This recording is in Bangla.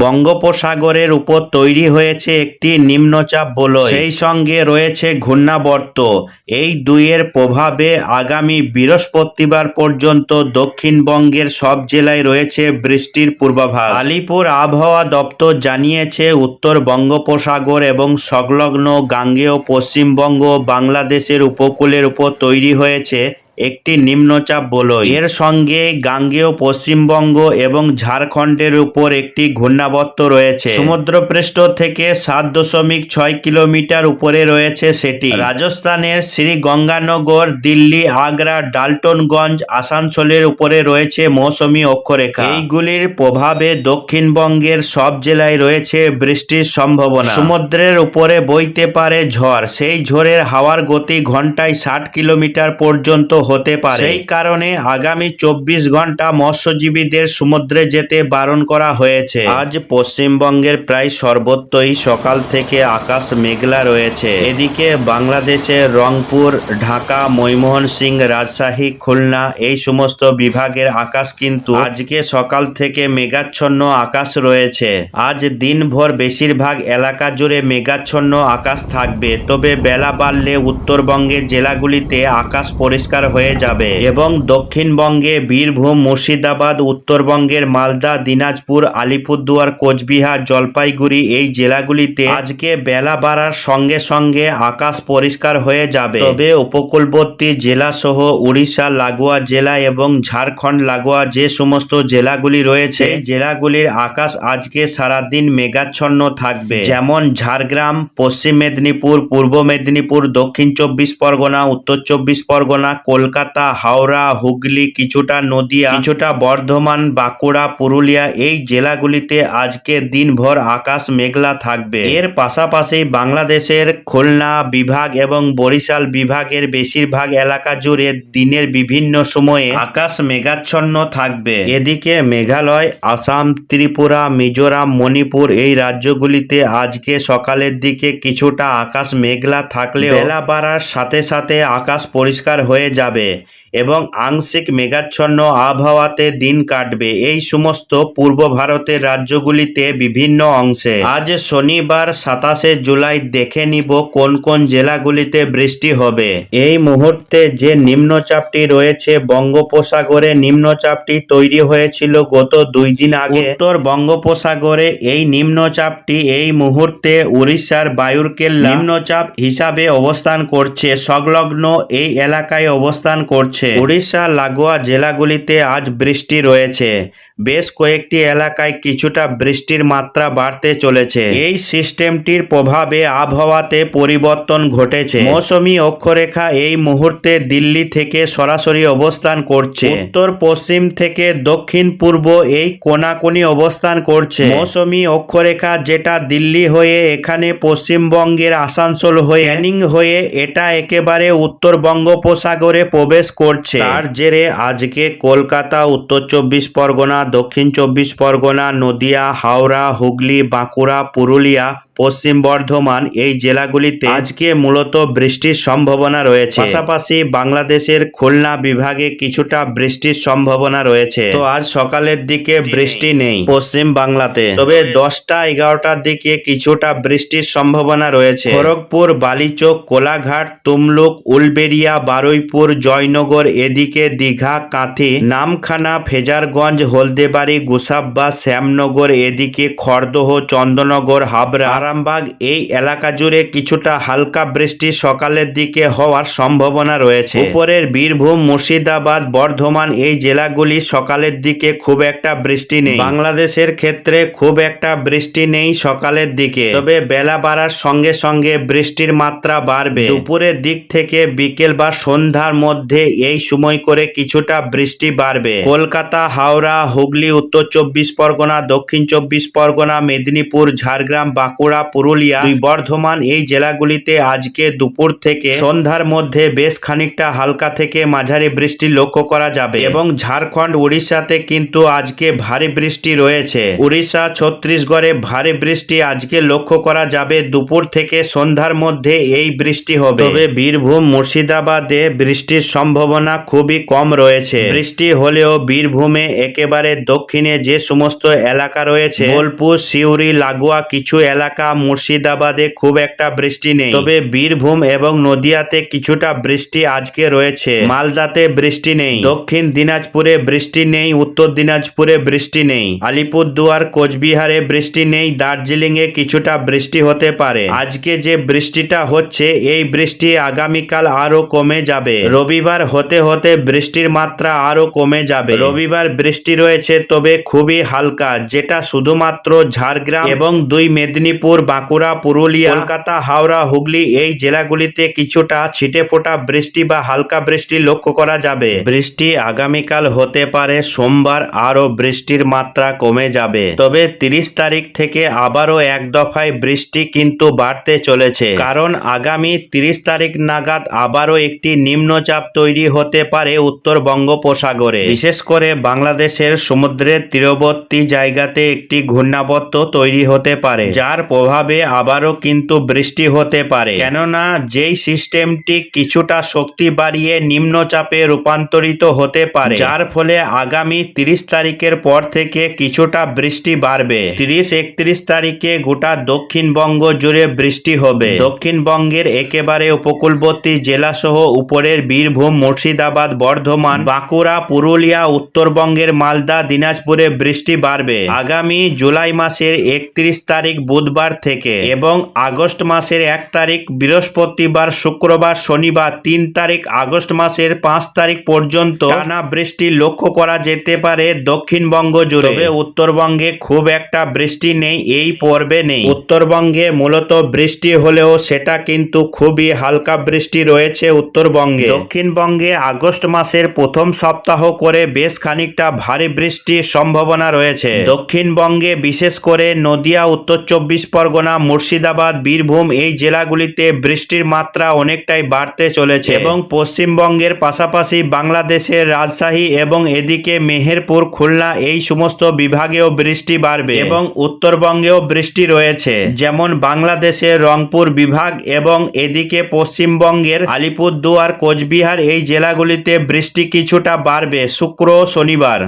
বঙ্গোপসাগরের উপর তৈরি হয়েছে একটি নিম্নচাপ বলয়। সেই সঙ্গে রয়েছে ঘূর্ণাবর্ত। এই দুইয়ের প্রভাবে আগামী বৃহস্পতিবার পর্যন্ত দক্ষিণবঙ্গের সব জেলায় রয়েছে বৃষ্টির পূর্বাভাস। আলিপুর আবহাওয়া দপ্তর জানিয়েছে উত্তর বঙ্গোপসাগর এবং সংলগ্ন গাঙ্গেয় পশ্চিমবঙ্গ বাংলাদেশের উপকূলের উপর তৈরি হয়েছে একটি নিম্নচাপ বলয়। এর সঙ্গে গাঙ্গেয়, পশ্চিমবঙ্গ এবং ঝাড়খণ্ডের উপর একটি ঘূর্ণাবর্ত রয়েছে। সমুদ্রপৃষ্ঠ থেকে সাত দশমিক ছয় কিলোমিটার উপরে রয়েছে সেটি। রাজস্থানের শ্রী গঙ্গানগর দিল্লি, আগ্রা, ডাল্টনগঞ্জ, আসানসোলের উপরে রয়েছে মৌসুমি অক্ষরেখা। এইগুলির প্রভাবে দক্ষিণবঙ্গের সব জেলায় রয়েছে বৃষ্টির সম্ভাবনা। সমুদ্রের উপরে বইতে পারে ঝড়। সেই ঝড়ের হাওয়ার গতি ঘন্টায় ষাট কিলোমিটার পর্যন্ত হতে পারে। সেই কারণে আগামী চব্বিশ ঘণ্টা মৎস্যজীবীদের সমুদ্রে যেতে বারণ করা হয়েছে। আজ পশ্চিমবঙ্গের প্রায় সর্বত্রই সকাল থেকে আকাশ মেঘলা রয়েছে। এদিকে বাংলাদেশের রংপুর ঢাকা ময়মোহন সিং রাজশাহী খুলনা এই সমস্ত বিভাগের আকাশ কিন্তু আজকে সকাল থেকে মেঘাচ্ছন্ন আকাশ রয়েছে। আজ দিনভর বেশিরভাগ এলাকা জুড়ে মেঘাচ্ছন্ন আকাশ থাকবে। তবে বেলা বাড়লে উত্তরবঙ্গের জেলাগুলিতে আকাশ পরিষ্কার হয়ে যাবে এবং দক্ষিণবঙ্গে বীরভূম, মুর্শিদাবাদ, উত্তরবঙ্গের মালদা, দিনাজপুর, আলিপুরদুয়ার, কোচবিহার, জলপাইগুড়ি এই জেলাগুলিতে আজকে বেলা বাড়ার সঙ্গে সঙ্গে আকাশ পরিষ্কার হয়ে যাবে। তবে উপকূলবর্তী জেলা সহ উড়িষ্যা, লাগোয়া জেলা এবং ঝাড়খণ্ড, লাগোয়া যে সমস্ত জেলাগুলি রয়েছে জেলাগুলির আকাশ আজকে সারাদিন মেঘাচ্ছন্ন থাকবে। যেমন ঝাড়গ্রাম, পশ্চিম মেদিনীপুর, পূর্ব মেদিনীপুর, দক্ষিণ চব্বিশ পরগনা, উত্তর চব্বিশ পরগনা, কলকাতা হাওড়া, হুগলি, কিছুটা নদিয়া, কিছুটা বর্ধমান, বাঁকুড়া, পুরুলিয়া এই জেলাগুলিতে আজকে দিনভর আকাশ মেঘলা থাকবে। এর পাশাপাশি বাংলাদেশের খুলনা বিভাগ এবং বরিশাল বিভাগের বেশিরভাগ এলাকা জুড়ে দিনের বিভিন্ন সময়ে আকাশ মেঘাচ্ছন্ন থাকবে। এদিকে মেঘালয়, আসাম, ত্রিপুরা, মিজোরাম, মণিপুর এই রাজ্যগুলিতে আজকে সকালের দিকে কিছুটা আকাশ মেঘলা থাকলেও বেলা বাড়ার সাথে সাথে আকাশ পরিষ্কার হয়ে যাবে। যাবে এবং আংশিক মেঘাচ্ছন্ন আবহাওয়াতে দিন কাটবে। এই সমস্ত পূর্ব ভারতের রাজ্যগুলিতে বিভিন্ন অংশে। আজ শনিবার সাতাশে জুলাই দেখে নিব কোন কোন জেলাগুলিতে বৃষ্টি হবে। এই মুহূর্তে যে নিম্নচাপটি রয়েছে, বঙ্গোপসাগরে নিম্নচাপটি তৈরি হয়েছিল গত দুই দিন আগে। উত্তর বঙ্গোপসাগরে এই নিম্নচাপটি এই মুহূর্তে উড়িষ্যার বায়ুর কেল্লা নিম্নচাপ হিসাবে অবস্থান করছে। সংলগ্ন এই এলাকায় অবস্থান করছে। উড়িষ্যা লাগোয়া জেলাগুলিতে আজ বৃষ্টি রয়েছে। বেশ কয়েকটি এলাকায় কিছুটা বৃষ্টির মাত্রা বাড়তে চলেছে। এই সিস্টেমটির প্রভাবে আবহাওয়াতে পরিবর্তন ঘটেছে। মৌসুমি অক্ষরেখা এই মুহূর্তে দিল্লি থেকে সরাসরি অবস্থান করছে। উত্তর পশ্চিম থেকে দক্ষিণ পূর্ব এই কোনাকুনি অবস্থান করছে। মৌসুমি অক্ষরেখা যেটা দিল্লি হয়ে এখানে পশ্চিমবঙ্গের আসানসোল হয়ে ক্যানিং হয়ে এটা একেবারে উত্তর বঙ্গোপসাগরে প্রবেশ করছে। তার জেরে আজকে কলকাতা, উত্তর চব্বিশ পরগনা দক্ষিণ চব্বিশ পরগনা নদিয়া হাওড়া হুগলি বাঁকুড়া পুরুলিয়া পশ্চিম বর্ধমান এই জেলাগুলিতে আজকে মূলত বৃষ্টির সম্ভাবনা রয়েছে। পাশাপাশি বাংলাদেশের খুলনা বিভাগে কিছুটা বৃষ্টির সম্ভাবনা রয়েছে। তো আজ সকালের দিকে বৃষ্টি নেই পশ্চিম বাংলাতে। তবে দশটা এগারোটার দিকে কিছুটা বৃষ্টির সম্ভাবনা রয়েছে। খড়গপুর বালিচক কোলাঘাট তুমলুক উলবেরিয়া বারুইপুর জয়নগর এদিকে দীঘা কাঁথি নামখানা ফেজারগঞ্জ হলদেবাড়ি গুসাব্বা শ্যামনগর এদিকে খড়দহ চন্দনগর হাবড়া আরামবাগ, এই এলাকা জুড়ে কিছুটা হালকা বৃষ্টি সকালের দিকে হওয়ার সম্ভাবনা রয়েছে। উপরের বীরভূম, মুর্শিদাবাদ, বর্ধমান এই জেলাগুলি সকালের দিকে খুব একটা বৃষ্টি নেই। বাংলাদেশের ক্ষেত্রে খুব একটা বৃষ্টি নেই সকালের দিকে। তবে বেলা বাড়ার সঙ্গে সঙ্গে বৃষ্টির মাত্রা বাড়বে। দুপুরের দিক থেকে বিকেল বা সন্ধ্যার মধ্যে এই সময় করে কিছুটা বৃষ্টি বাড়বে। কলকাতা, হাওড়া, হুগলি, উত্তর চব্বিশ পরগনা, দক্ষিণ চব্বিশ পরগনা, মেদিনীপুর, ঝাড়গ্রাম, বাঁকুড়া বাঁকুড়া, পুরুলিয়া দুই বর্ধমান এই জেলাগুলিতে আজকে দুপুর থেকে সন্ধ্যার মধ্যে বেশ খানিকটা হালকা থেকে মাঝারি বৃষ্টি লক্ষ্য করা যাবে এবং ঝাড়খণ্ড, উড়িষ্যাতে কিন্তু আজকে ভারী বৃষ্টি রয়েছে। উড়িষ্যা, ছত্তিশগড়ে ভারী বৃষ্টি আজকে লক্ষ্য করা যাবে দুপুর থেকে সন্ধ্যার মধ্যে এই বৃষ্টি হবে। তবে বীরভূম, মুর্শিদাবাদে বৃষ্টির সম্ভাবনা খুবই কম রয়েছে। বৃষ্টি হলেও বীরভূমে একেবারে দক্ষিণে যে সমস্ত এলাকা রয়েছে, বোলপুর, সিউড়ি, লাগোয়া কিছু এলাকা মুর্শিদাবাদে খুব একটা বৃষ্টি নেই। তবে বীরভূম এবং নদিয়াতে কিছুটা বৃষ্টি আজকে রয়েছে। মালদাতে বৃষ্টি নেই। দক্ষিণ দিনাজপুরে বৃষ্টি নেই। উত্তর দিনাজপুরে বৃষ্টি নেই। আলিপুরদুয়ার, কোচবিহারে বৃষ্টি নেই। দার্জিলিং এ কিছুটা বৃষ্টি হতে পারে। আজকে যে বৃষ্টিটা হচ্ছে, এই বৃষ্টি আগামীকাল আরও কমে যাবে। রবিবার হতে হতে বৃষ্টির মাত্রা আরও কমে যাবে। রবিবার বৃষ্টি রয়েছে, তবে খুবই হালকা, যেটা শুধুমাত্র ঝাড়গ্রাম এবং দুই মেদিনীপুর বাঁকুড়া পুরুলিয়া কলকাতা হাওড়া হুগলি এই জেলাগুলিতে কিছুটা ছিটে ফোটা বৃষ্টি বা হালকা বৃষ্টি লক্ষ্য করা যাবে। বৃষ্টি আগামীকাল হতে পারে সোমবার আরও বৃষ্টির মাত্রা কমে যাবে। তবে তিরিশ তারিখ থেকে আবারও এক দফায় বৃষ্টি কিন্তু বাড়তে চলেছে। কারণ আগামী তিরিশ তারিখ নাগাদ আবারও একটি নিম্নচাপ তৈরি হতে পারে উত্তর বঙ্গোপসাগরে। বিশেষ করে বাংলাদেশের সমুদ্রের তীরবর্তী জায়গাতে একটি ঘূর্ণাবর্ত তৈরি হতে পারে যার প্রভাবে আবারও কিন্তু বৃষ্টি হতে পারে। কেননা, যেই সিস্টেমটি কিছুটা শক্তি বাড়িয়ে নিম্নচাপে রূপান্তরিত হতে পারে, যার ফলে আগামী তিরিশ তারিখের পর থেকে কিছুটা বৃষ্টি বাড়বে। তিরিশ একত্রিশ তারিখে গোটা দক্ষিণবঙ্গ জুড়ে বৃষ্টি হবে। দক্ষিণবঙ্গের একেবারে উপকূলবর্তী জেলা সহ উপরের বীরভূম, মুর্শিদাবাদ, বর্ধমান, বাঁকুড়া, পুরুলিয়া, উত্তরবঙ্গের মালদা, দিনাজপুরে বৃষ্টি বাড়বে। আগামী জুলাই মাসের একত্রিশ তারিখ বুধবার থেকে এবং আগস্ট মাসের এক তারিখ বৃহস্পতিবার, শুক্রবার, শনিবার তিন তারিখ, আগস্ট মাসের পাঁচ তারিখ পর্যন্ত টানা বৃষ্টি লক্ষ্য করা যেতে পারে দক্ষিণবঙ্গ জুড়ে। উত্তরবঙ্গে খুব একটা বৃষ্টি নেই, এই পর্বে নেই। উত্তরবঙ্গে মূলত বৃষ্টি হলেও সেটা কিন্তু খুবই হালকা বৃষ্টি রয়েছে উত্তরবঙ্গে। দক্ষিণবঙ্গে আগস্ট মাসের প্রথম সপ্তাহ করে বেশ খানিকটা ভারী বৃষ্টির সম্ভাবনা রয়েছে। দক্ষিণবঙ্গে বিশেষ করে নদিয়া, উত্তর চব্বিশ পরগনা মুর্শিদাবাদ বীরভূম এই জেলাগুলিতে বৃষ্টির মাত্রা অনেকটাই বাড়তে চলেছে এবং পশ্চিমবঙ্গের পাশাপাশি বাংলাদেশের রাজশাহী এবং এদিকে মেহেরপুর খুলনা এই সমস্ত বিভাগেও বৃষ্টি বাড়বে এবং উত্তরবঙ্গেও বৃষ্টি রয়েছে। যেমন বাংলাদেশের রংপুর বিভাগ এবং এদিকে পশ্চিমবঙ্গের আলিপুরদুয়ার কোচবিহার এই জেলাগুলিতে বৃষ্টি কিছুটা বাড়বে শুক্র শনিবার।